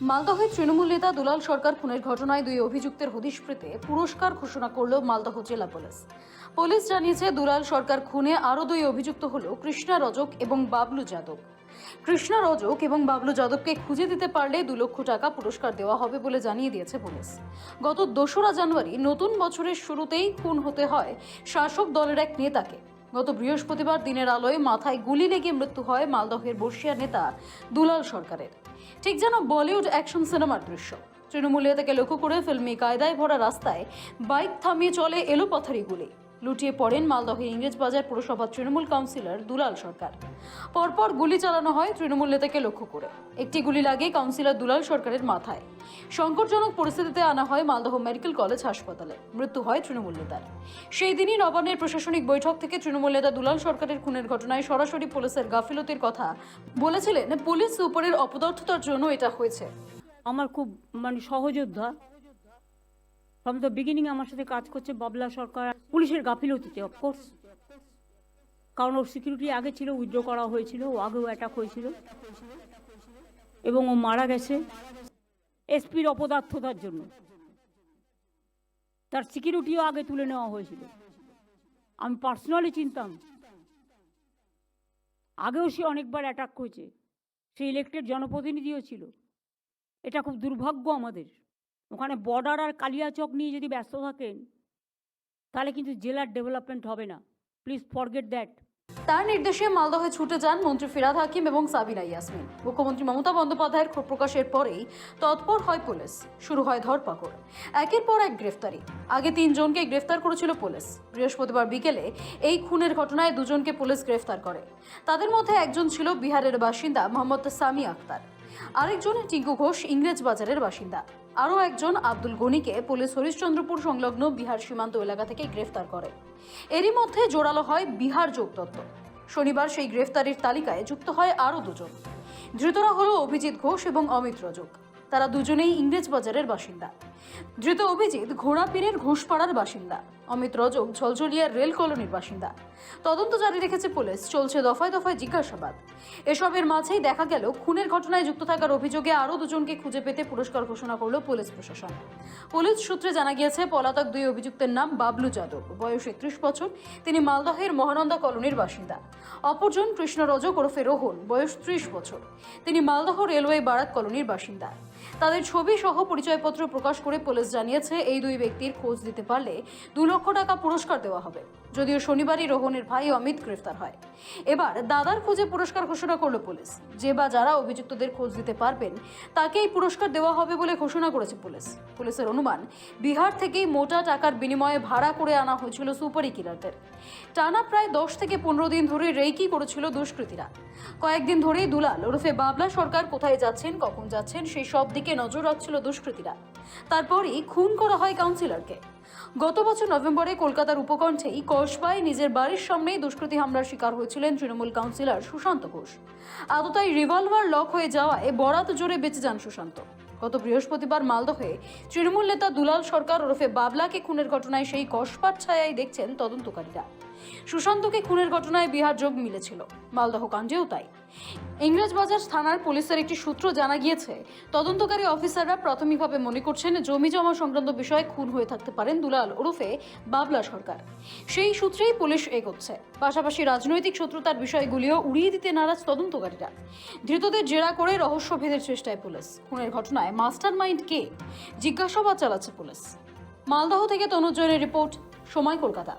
মালদহের তৃণমূল নেতা দুলাল সরকার খুনের ঘটনায় দুই অভিযুক্তের হদিশ পেতে পুরস্কার ঘোষণা করল মালদহ জেলা পুলিশ। পুলিশ জানিয়েছে, দুলাল সরকার খুনে আরও দুই অভিযুক্ত হল কৃষ্ণা রজক এবং বাবলু যাদব। কৃষ্ণা রজক এবং বাবলু যাদবকে খুঁজে দিতে পারলে দু লক্ষ টাকা পুরস্কার দেওয়া হবে বলে জানিয়ে দিয়েছে পুলিশ। গত দোসরা জানুয়ারি নতুন বছরের শুরুতেই খুন হতে হয় শাসক দলের এক নেতাকে। গত বৃহস্পতিবার দিনের আলোয় মাথায় গুলি লেগে মৃত্যু হয় মালদহের বর্ষিয়া নেতা দুলাল সরকারের। ঠিক যেন বলিউড অ্যাকশন সিনেমার দৃশ্য। তৃণমূলীয়তাকে লক্ষ্য করে ফিল্মি কায়দায় ভরা রাস্তায় বাইক থামিয়ে চলে এলো পথারি গুলি। লুটিয়ে পড়েন মালদহের ইংরেজবাজার পুরসভার তৃণমূল কাউন্সিলর দুলাল সরকার। পরপর গুলি চালানো হয় তৃণমূল নেতাকে লক্ষ্য করে। একটি গুলি লাগে কাউন্সিলর দুলাল সরকারের মাথায়। সংকটজনক পরিস্থিতিতে আনা হয় মালদহ মেডিকেল কলেজ হাসপাতালে। মৃত্যু হয় তৃণমূল নেতার। সেই দিনই নবান্নের প্রশাসনিক বৈঠক থেকে তৃণমূল নেতা দুলাল সরকারের খুনের ঘটনায় সরাসরি পুলিশের গাফিলতির কথা বলেছিলেন পুলিশ সুপারের অপদার্থতার জন্য এটা হয়েছে। আমার খুব মানে সহযোদ্ধা। ফ্রম দ্য বিগিনিং আমার সাথে কাজ করছে বাবলা সরকার। পুলিশের গাফিলতিতে অফকোর্স কারণ ওর সিকিউরিটি আগে ছিল উইথড্র করা হয়েছিল, ও আগেও অ্যাটাক হয়েছিল। এবং ও মারা গেছে এসপির অপদার্থতার জন্য। তার সিকিউরিটিও আগে তুলে নেওয়া হয়েছিল। আমি পার্সোনালি চিনতাম। আগেও সে অনেকবার অ্যাটাক করেছে। সে ইলেক্টেড জনপ্রতিনিধিও ছিল। এটা খুব দুর্ভাগ্য আমাদের। ওখানে বর্ডার আর কালিয়াচক নিয়ে যদি ব্যস্ত থাকেন তাহলে কিন্তু জেলার ডেভেলপমেন্ট হবে না। প্লিজ ফরগেট দ্যাট তার নির্দেশে মালদহে ছুটে যান মন্ত্রী ফিরাদ হাকিম এবং সাবিনা ইয়াসমিন। মুখ্যমন্ত্রী মমতা বন্দ্যোপাধ্যায়ের ক্ষোভ প্রকাশের পরেই তৎপর হয় পুলিশ। শুরু হয় ধরপাকড়। একের পর এক গ্রেফতারি। আগে তিনজনকে গ্রেফতার করেছিল পুলিশ। বৃহস্পতিবার বিকেলে এই খুনের ঘটনায় দুজনকে পুলিশ গ্রেফতার করে। তাদের মধ্যে একজন ছিল বিহারের বাসিন্দা মোহাম্মদ সামি আক্তার আরেকজন টিঙ্কু ঘোষ, ইংরেজ বাজারের বাসিন্দা। আরও একজন আব্দুল গনিকে পুলিশ হরিশ্চন্দ্রপুর সংলগ্ন বিহার সীমান্ত এলাকা থেকে গ্রেফতার করে। এরই মধ্যে জোরালো হয় বিহার যোগতত্ত্ব শনিবার সেই গ্রেফতারির তালিকায় যুক্ত হয় আরও দুজন। ধৃতরা হল অভিজিৎ ঘোষ এবং অমিত রজক। তারা দুজনেই ইংরেজ বাজারের বাসিন্দা। ধৃত অভিজিৎ ঘোড়া ঘোড়াপীরের ঘোষপাড়ার বাসিন্দা। অমিত রজক ঝলঝলিয়ার রেল কলোনির বাসিন্দা। তদন্ত জারি রেখেছে পুলিশ। চলছে দফায় দফায় জিজ্ঞাসাবাদ। এসবের মাঝেই দেখা গেল, খুনের ঘটনায় যুক্ত থাকার অভিযোগে আরও দুজনকে খুঁজে পেতে পুরস্কার ঘোষণা করল পুলিশ প্রশাসন। পুলিশ সূত্রে জানা গিয়েছে, পলাতক দুই অভিযুক্তের নাম বাবলু যাদব। বয়স একত্রিশ বছর। তিনি মালদহের মহানন্দা কলোনির বাসিন্দা। অপরজন কৃষ্ণ রজক ওরফে রোহন, বয়স ত্রিশ বছর। তিনি মালদহ রেলওয়ে বারাক কলোনির বাসিন্দা। তাদের ছবি সহ পরিচয়পত্র প্রকাশ করে পুলিশ জানিয়েছে, এই দুই ব্যক্তির খোঁজ দিতে পারলে দু লক্ষ টাকা পুরস্কার দেওয়া হবে। যদিও শনিবারই রোহনের ভাই অমিত গ্রেফতার হয়। এবার দাদার খোঁজে পুরস্কার ঘোষণা করল পুলিশ। যে বা যারা অভিযুক্তদের খোঁজ দিতে পারবেন তাকে এই পুরস্কার দেওয়া হবে বলে ঘোষণা করেছে পুলিশ। পুলিশের অনুমান, বিহার থেকেই মোটা টাকার বিনিময়ে ভাড়া করে আনা হয়েছিল সুপারি কিলারদের। টানা প্রায় দশ থেকে পনেরো দিন ধরে রেইকি করেছিল দুষ্কৃতীরা। কয়েকদিন ধরেই দুলাল ওরফে বাবলা সরকার কোথায় যাচ্ছেন, কখন যাচ্ছেন, সেই সব দিকে নজর রাখছিল দুষ্কৃতীরা। তারপরই খুন করা হয় কাউন্সিলরকে। গত বছর নভেম্বরে কলকাতার উপকণ্ঠেই কসবায় নিজের বাড়ির সামনেই দুষ্কৃতী হামলার শিকার হয়েছিলেন তৃণমূল কাউন্সিলর সুশান্ত ঘোষ। আদতায় রিভলভার লক হয়ে যাওয়ায় বরাত জোরে বেঁচে যান সুশান্ত। গত বৃহস্পতিবার মালদহে তৃণমূল নেতা দুলাল সরকার ওরফে বাবলাকে খুনের ঘটনায় সেই কসপার ছায়াই দেখছেন তদন্তকারীরা। সুশান্তকে খুনের ঘটনায় বিহার যোগ মিলেছিল। মালদহ কাণ্ডেও তাই। ইংরেজবাজার থানার পুলিশের একটি সূত্র জানা গিয়েছে, তদন্তকারী অফিসাররা প্রাথমিকভাবে মনে করছেন জমি জমা সংক্রান্ত বিষয়ে খুন হয়ে থাকতে পারেন দুলাল ওরফে বাবলা সরকার। সেই সূত্রেই পুলিশ এগোচ্ছে। পাশাপাশি রাজনৈতিক শত্রুতার বিষয়গুলিও উড়িয়ে দিতে নারাজ তদন্তকারীরা। ধৃতদের জেরা করে রহস্যভেদের চেষ্টায় পুলিশ। খুনের ঘটনায় মাস্টার মাইন্ড কে? জিজ্ঞাসাবাদ চালাচ্ছে পুলিশ। মালদহ থেকে তনুজ রিপোর্ট, সময় কলকাতা।